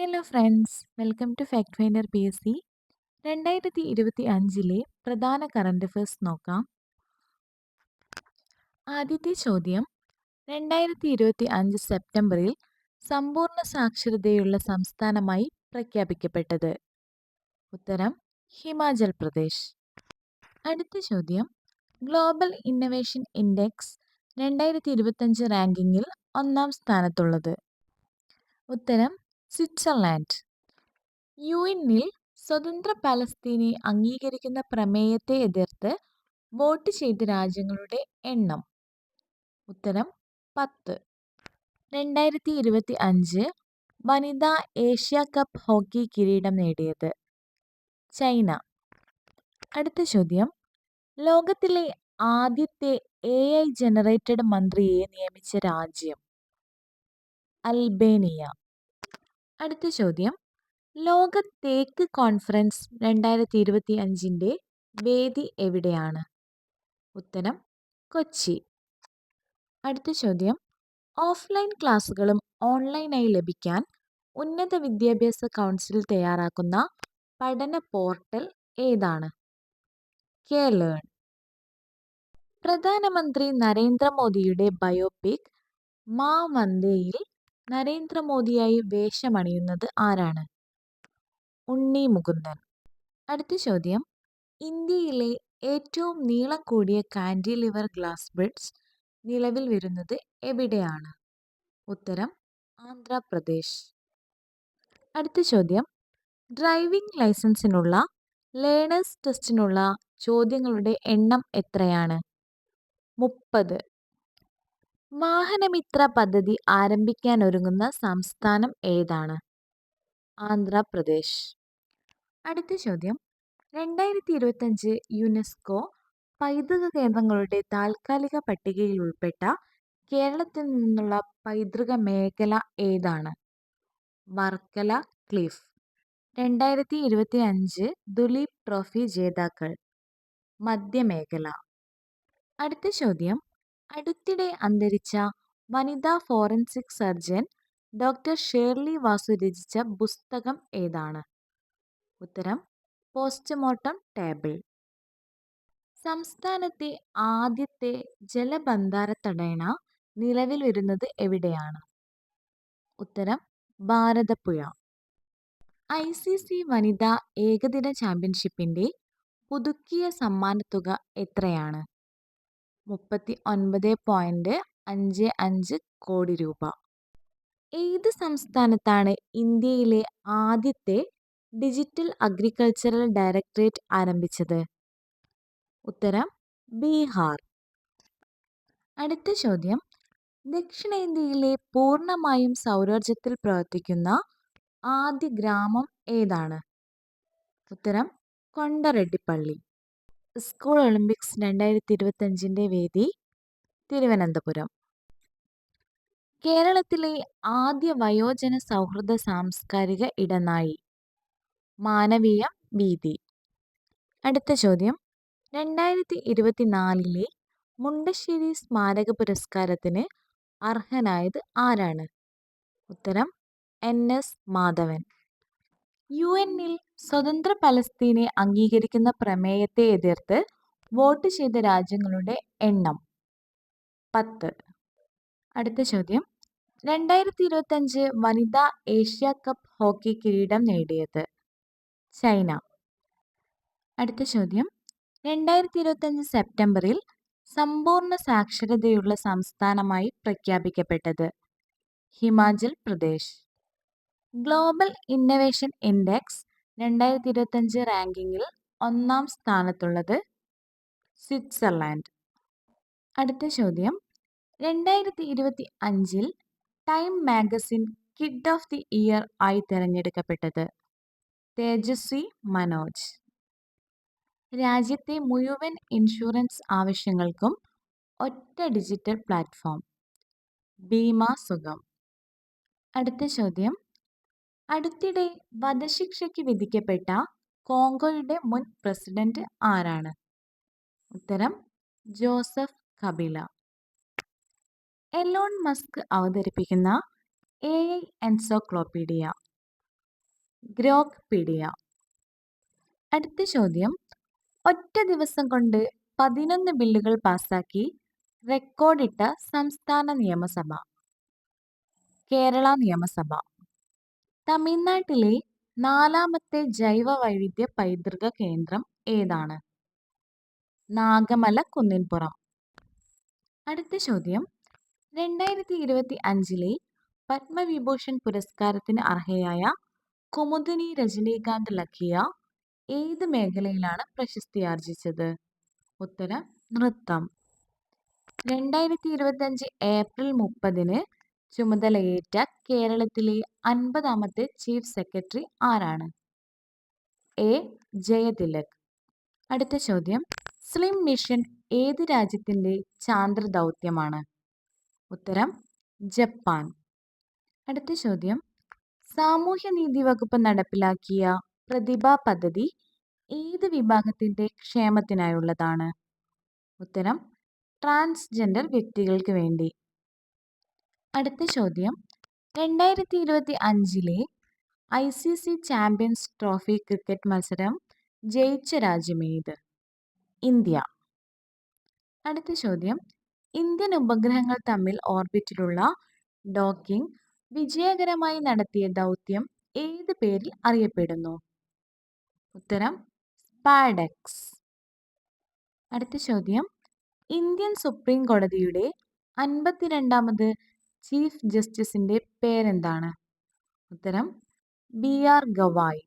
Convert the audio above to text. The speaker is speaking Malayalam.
Hello friends welcome to fact finder P S C. രണ്ടായിരത്തി ഇരുപത്തി അഞ്ചിലെ പ്രധാന കറണ്ട് അഫയേഴ്സ് നോക്കാം. ആദ്യത്തെ ചോദ്യം. രണ്ടായിരത്തി ഇരുപത്തി അഞ്ച് സെപ്റ്റംബറിൽ സമ്പൂർണ സാക്ഷരതയുള്ള സംസ്ഥാനമായി പ്രഖ്യാപിക്കപ്പെട്ടത്. ഉത്തരം ഹിമാചൽ പ്രദേശ്. അടുത്ത ചോദ്യം. ഗ്ലോബൽ ഇന്നവേഷൻ ഇൻഡെക്സ് രണ്ടായിരത്തി ഇരുപത്തഞ്ച് റാങ്കിങ്ങിൽ ഒന്നാം സ്ഥാനത്തുള്ളത്. ഉത്തരം സ്വിറ്റ്സർലാൻഡ്. യു എന്നിൽ സ്വതന്ത്ര പലസ്തീനെ അംഗീകരിക്കുന്ന പ്രമേയത്തെ എതിർത്ത് വോട്ട് ചെയ്ത രാജ്യങ്ങളുടെ എണ്ണം. ഉത്തരം പത്ത്. രണ്ടായിരത്തി ഇരുപത്തി അഞ്ച് വനിതാ ഏഷ്യ കപ്പ് ഹോക്കി കിരീടം നേടിയത് ചൈന. അടുത്ത ചോദ്യം. ലോകത്തിലെ ആദ്യത്തെ എ ഐ ജനറേറ്റഡ് മന്ത്രിയെ നിയമിച്ച രാജ്യം അൽബേനിയ. അടുത്ത ചോദ്യം. ലോക തേക്ക് കോൺഫറൻസ് രണ്ടായിരത്തി ഇരുപത്തി അഞ്ചിന്റെ വേദി എവിടെയാണ്? ഉത്തരം കൊച്ചി. അടുത്ത ചോദ്യം. ഓഫ്ലൈൻ ക്ലാസ്സുകളും ഓൺലൈനായി ലഭിക്കാൻ ഉന്നത വിദ്യാഭ്യാസ കൗൺസിൽ തയ്യാറാക്കുന്ന പഠന പോർട്ടൽ ഏതാണ്? K learn. പ്രധാനമന്ത്രി നരേന്ദ്രമോദിയുടെ ബയോപിക് മാ വന്ദേയിൽ നരേന്ദ്രമോദിയായി വേഷമണിയുന്നത് ആരാണ്? ഉണ്ണി മുകുന്ദൻ. അടുത്ത ചോദ്യം. ഇന്ത്യയിലെ ഏറ്റവും നീളം കൂടിയ കാൻഡിലിവർ ഗ്ലാസ് ബ്രിഡ്ജ് നിലവിൽ വരുന്നത് എവിടെയാണ്? ഉത്തരം ആന്ധ്രാപ്രദേശ്. അടുത്ത ചോദ്യം. ഡ്രൈവിംഗ് ലൈസൻസിനുള്ള ലേണേഴ്സ് ടെസ്റ്റിനുള്ള ചോദ്യങ്ങളുടെ എണ്ണം എത്രയാണ്? മുപ്പത്. വാഹനമിത്ര പദ്ധതി ആരംഭിക്കാനൊരുങ്ങുന്ന സംസ്ഥാനം ഏതാണ്? ആന്ധ്രാപ്രദേശ്. അടുത്ത ചോദ്യം. രണ്ടായിരത്തി ഇരുപത്തഞ്ച് യുനെസ്കോ പൈതൃക കേന്ദ്രങ്ങളുടെ താൽക്കാലിക പട്ടികയിൽ ഉൾപ്പെട്ട കേരളത്തിൽ നിന്നുള്ള പൈതൃക മേഖല ഏതാണ്? വർക്കല ക്ലിഫ്. രണ്ടായിരത്തി ഇരുപത്തി അഞ്ച് ദുലീപ് ട്രോഫി ജേതാക്കൾ. മധ്യമേഖല. അടുത്ത ചോദ്യം. അടുത്തിടെ അന്തരിച്ച വനിതാ forensic surgeon doctor Sherly Vasu രചിച്ച പുസ്തകം ഏതാണ്? ഉത്തരം പോസ്റ്റ്മോർട്ടം ടേബിൾ. സംസ്ഥാനത്തെ ആദ്യത്തെ ജലബന്ധാര തടയണ നിലവിൽ വരുന്നത് എവിടെയാണ്? ഉത്തരം ഭാരതപ്പുഴ. ഐ സി സി വനിതാ ഏകദിന ചാമ്പ്യൻഷിപ്പിന്റെ പുതുക്കിയ സമ്മാനത്തുക എത്രയാണ്? മുപ്പത്തി ഒൻപത് പോയിന്റ് അഞ്ച് അഞ്ച് കോടി രൂപ. ഏത് സംസ്ഥാനത്താണ് ഇന്ത്യയിലെ ആദ്യത്തെ ഡിജിറ്റൽ അഗ്രികൾച്ചറൽ ഡയറക്ടറേറ്റ് ആരംഭിച്ചത്? ഉത്തരം ബീഹാർ. അടുത്ത ചോദ്യം ദക്ഷിണേന്ത്യയിലെ പൂർണമായും സൗരോർജത്തിൽ പ്രവർത്തിക്കുന്ന ആദ്യ ഗ്രാമം ഏതാണ്? ഉത്തരം കൊണ്ടറെഡ്ഡിപ്പള്ളി സ്കൂൾ ഒളിമ്പിക്സ് രണ്ടായിരത്തി ഇരുപത്തഞ്ചിന്റെ വേദി തിരുവനന്തപുരം. കേരളത്തിലെ ആദ്യ വയോജന സൗഹൃദ സാംസ്കാരിക ഇടനാഴി മാനവീയ വീതി. അടുത്ത ചോദ്യം. രണ്ടായിരത്തി ഇരുപത്തിനാലിലെ മുണ്ടശ്ശേരി സ്മാരക പുരസ്കാരത്തിന് അർഹനായത് ആരാണ്? ഉത്തരം എൻ എസ് മാധവൻ. യു എന്നിൽ സ്വതന്ത്ര പലസ്തീനെ അംഗീകരിക്കുന്ന പ്രമേയത്തെ എതിർത്ത് വോട്ട് ചെയ്ത രാജ്യങ്ങളുടെ എണ്ണം പത്ത്. അടുത്ത ചോദ്യം. രണ്ടായിരത്തി ഇരുപത്തഞ്ച് വനിതാ ഏഷ്യ കപ്പ് ഹോക്കി കിരീടം നേടിയത് ചൈന. അടുത്ത ചോദ്യം. രണ്ടായിരത്തി ഇരുപത്തഞ്ച് സെപ്റ്റംബറിൽ സമ്പൂർണ സാക്ഷരതയുള്ള സംസ്ഥാനമായി പ്രഖ്യാപിക്കപ്പെട്ടത് Himachal Pradesh. Global innovation index രണ്ടായിരത്തി ഇരുപത്തഞ്ച് റാങ്കിങ്ങിൽ ഒന്നാം സ്ഥാനത്തുള്ളത് സ്വിറ്റ്സർലാൻഡ്. അടുത്ത ചോദ്യം. രണ്ടായിരത്തി ഇരുപത്തി അഞ്ചിൽ Time magazine kid of the year ആയി തിരഞ്ഞെടുക്കപ്പെട്ടത് തേജസ്വി മനോജ്. രാജ്യത്തെ മുഴുവൻ ഇൻഷുറൻസ് ആവശ്യങ്ങൾക്കും ഒറ്റ ഡിജിറ്റൽ പ്ലാറ്റ്ഫോം ഭീമാ സുഖം. അടുത്ത ചോദ്യം. അടുത്തിടെ വധശിക്ഷയ്ക്ക് വിധിക്കപ്പെട്ട കോങ്കോയുടെ മുൻ പ്രസിഡന്റ് ആരാണ്? ഉത്തരം ജോസഫ് കബില എലോൺ മസ്ക് അവതരിപ്പിക്കുന്ന എ ഐ എൻസോക്ലോപീഡിയ. ഗ്രോക്ക്പീഡിയ അടുത്ത ചോദ്യം ഒറ്റ ദിവസം കൊണ്ട് പതിനൊന്ന് ബില്ലുകൾ പാസാക്കി റെക്കോർഡിട്ട സംസ്ഥാന നിയമസഭ. കേരള നിയമസഭ. തമിഴ്നാട്ടിലെ നാലാമത്തെ ജൈവ വൈവിധ്യ പൈതൃക കേന്ദ്രം ഏതാണ്? നാഗമല കുന്നിൻപുറം. അടുത്ത ചോദ്യം. രണ്ടായിരത്തി ഇരുപത്തി അഞ്ചിലെ പത്മവിഭൂഷൺ പുരസ്കാരത്തിന് അർഹയായ കുമുദിനി രജനീകാന്ത് ലഖിയ ഏത് മേഖലയിലാണ് പ്രശസ്തി പ്രശസ്തിയാർജിച്ചത്? ഉത്തരം നൃത്തം. രണ്ടായിരത്തി ഇരുപത്തഞ്ച് ഏപ്രിൽ മുപ്പതിന് ചുമതലയേറ്റ കേരളത്തിലെ അൻപതാമത്തെ ചീഫ് സെക്രട്ടറി ആരാണ്? എ. ജയതിലക്. അടുത്ത ചോദ്യം. സ്ലിം മിഷൻ ഏത് രാജ്യത്തിന്റെ ചാന്ദ്ര ദൗത്യമാണ് ഉത്തരം ജപ്പാൻ. അടുത്ത ചോദ്യം. സാമൂഹ്യനീതി വകുപ്പ് നടപ്പിലാക്കിയ പ്രതിഭ പദ്ധതി ഏത് വിഭാഗത്തിന്റെ ക്ഷേമത്തിനായുള്ളതാണ്? ഉത്തരം ട്രാൻസ്ജെൻഡർ വ്യക്തികൾക്ക് വേണ്ടി. അടുത്ത ചോദ്യം. രണ്ടായിരത്തി ഇരുപത്തി അഞ്ചിലെ I C C champions trophy cricket മത്സരം ജയിച്ച രാജ്യമേത് ഇന്ത്യ. അടുത്ത ചോദ്യം. ഇന്ത്യൻ ഉപഗ്രഹങ്ങൾ തമ്മിൽ ഓർബിറ്റിലുള്ള ഡോക്കിംഗ് വിജയകരമായി നടത്തിയ ദൗത്യം ഏത് പേരിൽ അറിയപ്പെടുന്നു? ഉത്തരം സ്പാഡെക്സ്. അടുത്ത ചോദ്യം. ഇന്ത്യൻ സുപ്രീം കോടതിയുടെ അൻപത്തിരണ്ടാമത് ചീഫ് ജസ്റ്റിസിന്റെ പേരെന്താണ്? ഉത്തരം ബി ആർ ഗവായ്.